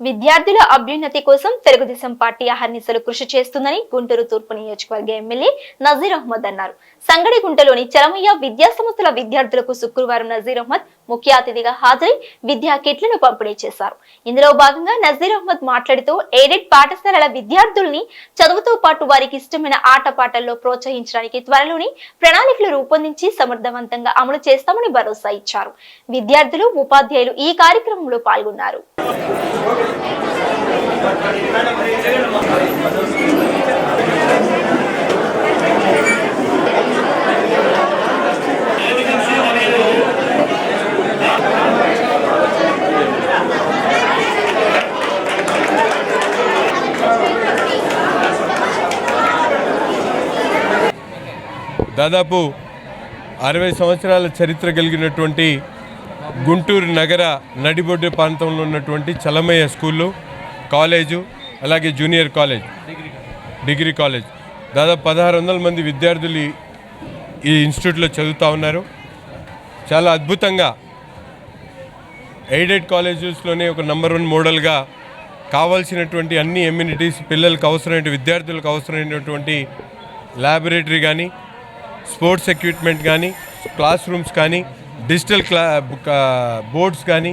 విద్యార్థుల అభ్యున్నతి కోసం తెలుగుదేశం పార్టీ అహర్నిశలు కృషి చేస్తుందని గుంటూరు తూర్పు నియోజకవర్గ ఎమ్మెల్యే నజీర్ అహ్మద్ అన్నారు. సంగడిగుంటలోని చలమయ్య విద్యాసంస్థల విద్యార్థులకు శుక్రవారం నజీర్ అహ్మద్ ముఖ్య అతిథిగా హాజరై విద్యా కిట్లను పంపిణీ చేశారు. ఇందులో భాగంగా నజీర్ అహ్మద్ మాట్లాడుతూ ఎయిడెడ్ పాఠశాలల విద్యార్థుల్ని చదువుతో పాటు వారికి ఇష్టమైన ఆటపాటల్లో ప్రోత్సహించడానికి త్వరలోనే ప్రణాళికలు రూపొందించి సమర్థవంతంగా అమలు చేస్తామని భరోసా ఇచ్చారు. విద్యార్థులు ఉపాధ్యాయులు ఈ కార్యక్రమంలో పాల్గొన్నారు. దాదాపు అరవై సంవత్సరాల చరిత్ర కలిగినటువంటి గుంటూరు నగర నడిబొడ్డు ప్రాంతంలో ఉన్నటువంటి చలమయ్య స్కూలు కాలేజు అలాగే జూనియర్ కాలేజ్. Degree college. దాదాపు పదహారు వందల మంది విద్యార్థులు ఈ- ఈ ఇన్స్టిట్యూట్లో చదువుతూ ఉన్నారు. చాలా అద్భుతంగా ఎయిడెడ్ కాలేజెస్లోనే ఒక నంబర్ వన్ మోడల్గా కావాల్సినటువంటి అన్ని ఎమ్యూనిటీస్ పిల్లలకు అవసరమైన విద్యార్థులకు అవసరమైనటువంటి ల్యాబొరేటరీ కానీ స్పోర్ట్స్ ఎక్విప్మెంట్ కానీ క్లాస్ రూమ్స్ కానీ డిజిటల్ క్లా బోర్డ్స్ కానీ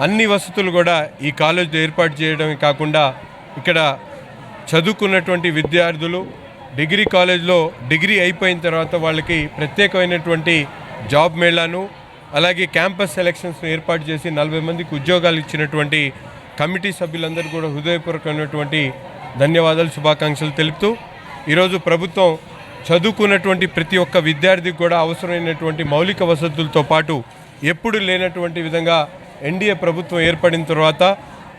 అన్ని వసతులు కూడా ఈ కాలేజ్లో ఏర్పాటు చేయడమే కాకుండా ఇక్కడ చదువుకున్నటువంటి విద్యార్థులు డిగ్రీ కాలేజ్లో డిగ్రీ అయిపోయిన తర్వాత వాళ్ళకి ప్రత్యేకమైనటువంటి జాబ్ మేళాను అలాగే క్యాంపస్ సెలక్షన్స్ను ఏర్పాటు చేసి నలభై మందికి ఉద్యోగాలు ఇచ్చినటువంటి కమిటీ సభ్యులందరూ కూడా హృదయపూర్వకమైనటువంటి ధన్యవాదాలు శుభాకాంక్షలు తెలుపుతూ ఈరోజు ప్రభుత్వం చదువుకున్నటువంటి ప్రతి ఒక్క విద్యార్థికి కూడా అవసరమైనటువంటి మౌలిక వసతులతో పాటు ఎప్పుడు లేనటువంటి విధంగా ఎన్డీఏ ప్రభుత్వం ఏర్పడిన తర్వాత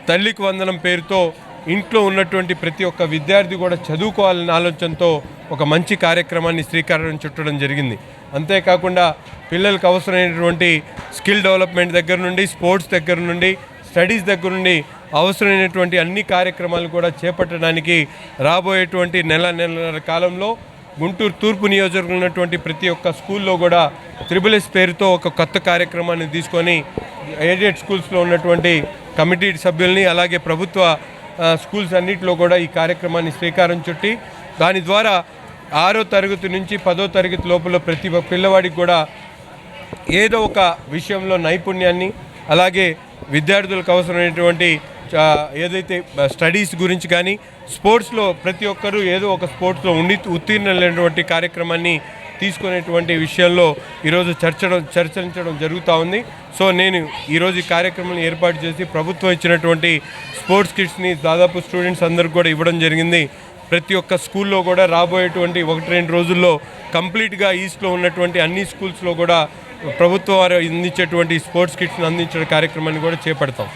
తల్లికి వందనం పేరుతో ఇంట్లో ఉన్నటువంటి ప్రతి ఒక్క విద్యార్థి కూడా చదువుకోవాలనే ఆలోచనతో ఒక మంచి కార్యక్రమాన్ని శ్రీకారం చుట్టడం జరిగింది. అంతేకాకుండా పిల్లలకు అవసరమైనటువంటి స్కిల్ డెవలప్మెంట్ దగ్గర నుండి స్పోర్ట్స్ దగ్గర నుండి స్టడీస్ దగ్గర నుండి అవసరమైనటువంటి అన్ని కార్యక్రమాలు కూడా చేపట్టడానికి రాబోయేటువంటి నెల నెలన్నర కాలంలో గుంటూరు తూర్పు నియోజకవర్గంలో ఉన్నటువంటి ప్రతి ఒక్క స్కూల్లో కూడా త్రిబుల్ ఎస్ పేరుతో ఒక కొత్త కార్యక్రమాన్ని తీసుకొని ఎయిడెడ్ స్కూల్స్లో ఉన్నటువంటి కమిటీ సభ్యుల్ని అలాగే ప్రభుత్వ స్కూల్స్ అన్నింటిలో కూడా ఈ కార్యక్రమాన్ని శ్రీకారం చుట్టి దాని ద్వారా ఆరో తరగతి నుంచి పదో తరగతి లోపల ప్రతి ఒక్క పిల్లవాడికి కూడా ఏదో ఒక విషయంలో నైపుణ్యాన్ని అలాగే విద్యార్థులకు అవసరమైనటువంటి ఏదైతే స్టడీస్ గురించి కానీ స్పోర్ట్స్లో ప్రతి ఒక్కరూ ఏదో ఒక స్పోర్ట్స్లో ఉండి ఉత్తీర్ణులైనటువంటి కార్యక్రమాన్ని తీసుకునేటువంటి విషయంలో ఈరోజు చర్చడం చర్చించడం జరుగుతూ ఉంది. సో నేను ఈరోజు ఈ కార్యక్రమం ఏర్పాటు చేసి ప్రభుత్వం ఇచ్చినటువంటి స్పోర్ట్స్ కిట్స్ని దాదాపు స్టూడెంట్స్ అందరికి కూడా ఇవ్వడం జరిగింది. ప్రతి ఒక్క స్కూల్లో కూడా రాబోయేటువంటి ఒకటి రెండు రోజుల్లో కంప్లీట్గా ఈస్ట్లో ఉన్నటువంటి అన్ని స్కూల్స్లో కూడా ప్రభుత్వం వారు అందించేటువంటి స్పోర్ట్స్ కిట్స్ని అందించే కార్యక్రమాన్ని కూడా చేపడతాం.